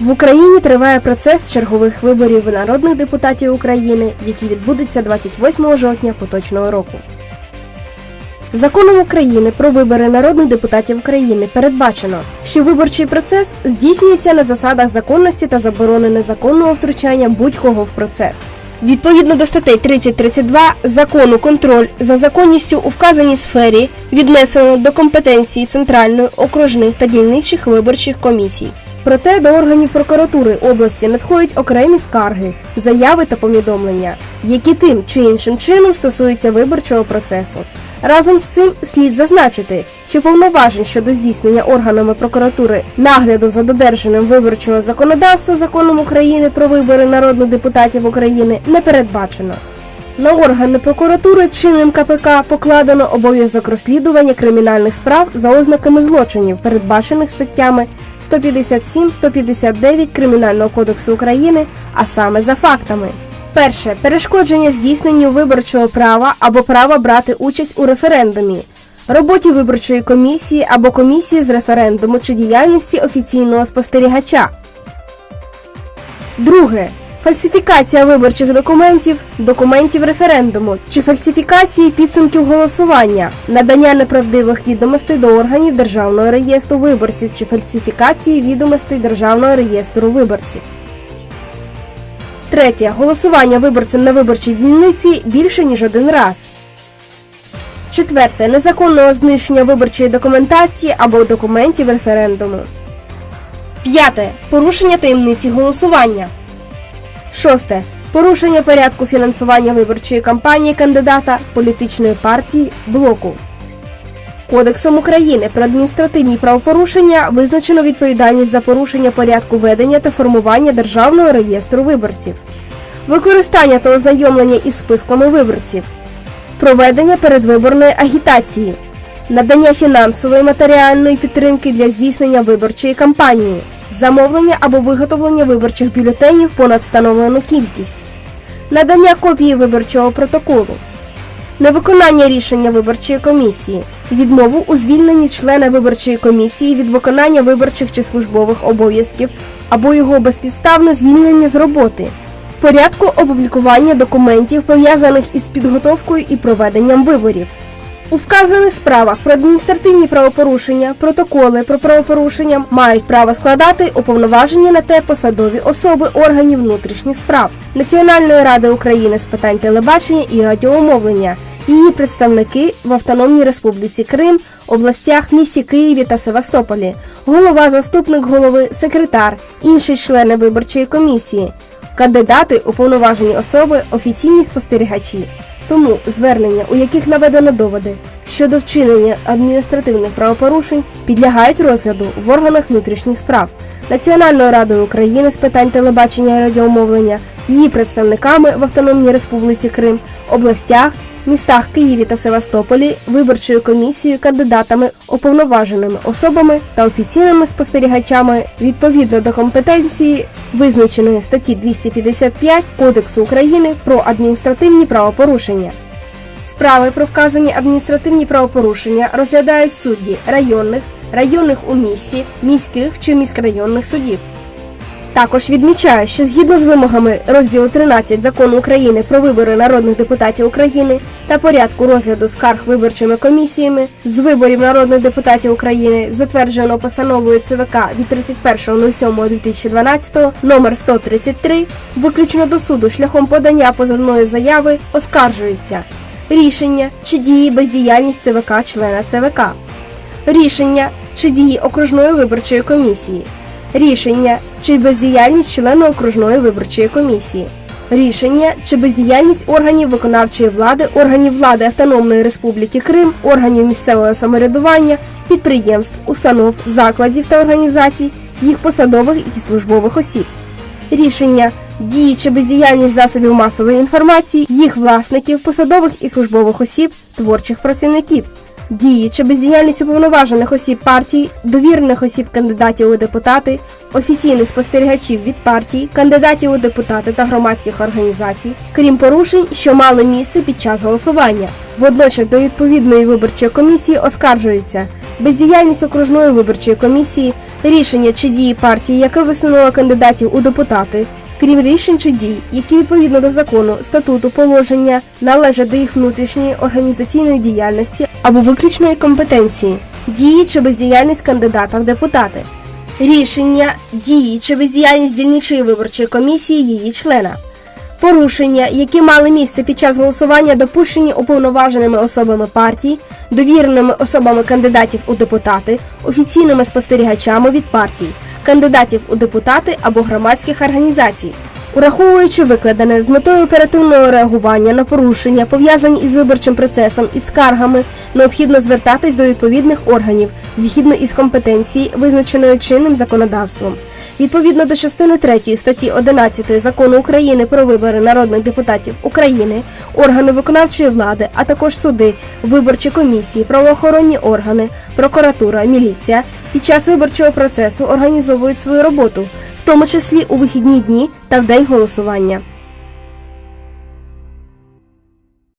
В Україні триває процес чергових виборів народних депутатів України, які відбудуться 28 жовтня поточного року. Законом України про вибори народних депутатів України передбачено, що виборчий процес здійснюється на засадах законності та заборони незаконного втручання будь-кого в процес. Відповідно до статей 30-32 закону контроль за законністю у вказаній сфері віднесено до компетенції центральної, окружних та дільничих виборчих комісій. Проте до органів прокуратури області надходять окремі скарги, заяви та повідомлення, які тим чи іншим чином стосуються виборчого процесу. Разом з цим слід зазначити, що повноважень щодо здійснення органами прокуратури нагляду за додержанням виборчого законодавства законом України про вибори народних депутатів України не передбачено. На органи прокуратури чинним КПК покладено обов'язок розслідування кримінальних справ за ознаками злочинів, передбачених статтями 157-159 Кримінального кодексу України, а саме за фактами. Перше перешкодження здійсненню виборчого права або права брати участь у референдумі, роботі виборчої комісії або комісії з референдуму чи діяльності офіційного спостерігача. Друге. Фальсифікація виборчих документів, документів референдуму чи фальсифікації підсумків голосування, надання неправдивих відомостей до органів Державного реєстру виборців чи фальсифікації відомостей Державного реєстру виборців. Третє. Голосування виборцем на виборчій дільниці більше ніж один раз. Четверте. Незаконного знищення виборчої документації або документів референдуму. П'яте. Порушення таємниці голосування. Шосте. Порушення порядку фінансування виборчої кампанії кандидата, політичної партії, блоку. Кодексом України про адміністративні правопорушення визначено відповідальність за порушення порядку ведення та формування державного реєстру виборців, використання та ознайомлення із списками виборців, проведення передвиборної агітації, надання фінансової матеріальної підтримки для здійснення виборчої кампанії, замовлення або виготовлення виборчих бюлетенів понад встановлену кількість, надання копії виборчого протоколу. Невиконання рішення виборчої комісії, відмову у звільненні члена виборчої комісії від виконання виборчих чи службових обов'язків або його безпідставне звільнення з роботи, порядку опублікування документів, пов'язаних із підготовкою і проведенням виборів. У вказаних справах про адміністративні правопорушення, протоколи про правопорушення мають право складати уповноважені на те посадові особи органів внутрішніх справ Національної ради України з питань телебачення і радіомовлення, її представники в Автономній Республіці Крим, областях, місті Києві та Севастополі, голова, заступник голови, секретар, інші члени виборчої комісії, кандидати, уповноважені особи, офіційні спостерігачі. Тому звернення, у яких наведено доводи щодо вчинення адміністративних правопорушень, підлягають розгляду в органах внутрішніх справ. Національною радою України з питань телебачення і радіомовлення, її представниками в Автономній Республіці Крим, областях, містах Києві та Севастополі, виборчою комісією, кандидатами, уповноваженими особами та офіційними спостерігачами відповідно до компетенції, визначеної статті 255 Кодексу України про адміністративні правопорушення. Справи про вказані адміністративні правопорушення розглядають судді районних, районних у місті, міських чи міськрайонних судів. Також відмічаю, що згідно з вимогами розділу 13 закону України про вибори народних депутатів України та порядку розгляду скарг виборчими комісіями з виборів народних депутатів України, затвердженого постановою ЦВК від 31.07.2012 номер 133, виключно до суду шляхом подання позовної заяви оскаржується. Рішення чи дії бездіяльність ЦВК члена ЦВК, рішення чи дії окружної виборчої комісії рішення. Чи бездіяльність члена окружної виборчої комісії, рішення. Чи бездіяльність органів виконавчої влади, органів влади Автономної Республіки Крим, органів місцевого самоврядування, підприємств, установ, закладів та організацій, їх посадових і службових осіб, рішення. Дії чи бездіяльність засобів масової інформації, їх власників, посадових і службових осіб, творчих працівників, Дії чи бездіяльність уповноважених осіб партій, довірених осіб кандидатів у депутати, офіційних спостерігачів від партій, кандидатів у депутати та громадських організацій, крім порушень, що мали місце під час голосування. Водночас до відповідної виборчої комісії оскаржується бездіяльність окружної виборчої комісії, рішення чи дії партії, яка висунула кандидатів у депутати, крім рішень чи дій, які відповідно до закону, статуту, положення належать до їх внутрішньої організаційної діяльності або виключної компетенції, дії чи бездіяльність кандидата в депутати, рішення, дії чи бездіяльність дільничої виборчої комісії її члена. Порушення, які мали місце під час голосування, допущені уповноваженими особами партій, довіреними особами кандидатів у депутати, офіційними спостерігачами від партій, кандидатів у депутати або громадських організацій. Ураховуючи викладене з метою оперативного реагування на порушення, пов'язані із виборчим процесом і скаргами, необхідно звертатись до відповідних органів згідно із компетенції, визначеної чинним законодавством. Відповідно до частини 3 статті 11 закону України про вибори народних депутатів України, органи виконавчої влади, а також суди, виборчі комісії, правоохоронні органи, прокуратура, міліція під час виборчого процесу організовують свою роботу, тому числі у вихідні дні та в день голосування.